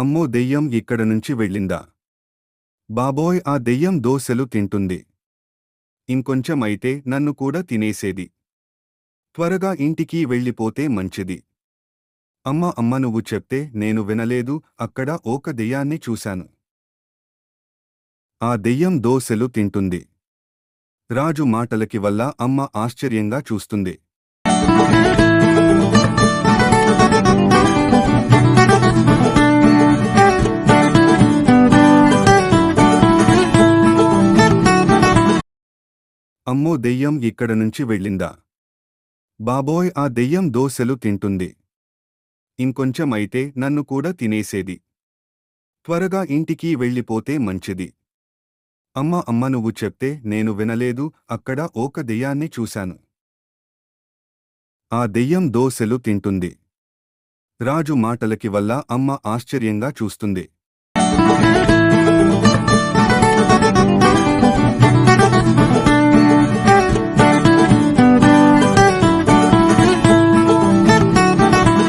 అమ్మో దెయ్యం ఇక్కడ నుంచి వెళ్ళిందా? బాబోయ్ ఆ దెయ్యం దోసెలు తింటుంది. ఇంకొంచెం అయితే నన్ను కూడా తినేసేది. త్వరగా ఇంటికి వెళ్ళిపోతే మంచిది. అమ్మ అమ్మ నువ్వు చెప్తే నేను వినలేదు అక్కడ ఒక దెయ్యాన్ని చూశాను. ఆ దెయ్యం దోసెలు తింటుంది. రాజు మాటలకి వల్ల అమ్మ ఆశ్చర్యంగా చూస్తుంది. అమ్మో దెయ్యం ఇక్కడ నుంచి వెళ్ళిందా? బాబోయ్ ఆ దెయ్యం దోసెలు తింటుంది. ఇంకొంచెం అయితే నన్ను కూడా తినేసేది. త్వరగా ఇంటికి వెళ్ళిపోతే మంచిది. అమ్మ అమ్మ నువ్వు చెప్తే నేను వినలేదు అక్కడ ఒక దెయ్యాన్ని చూశాను. ఆ దెయ్యం దోసెలు తింటుంది. రాజు మాటలకి వల్ల అమ్మ ఆశ్చర్యంగా చూస్తుంది.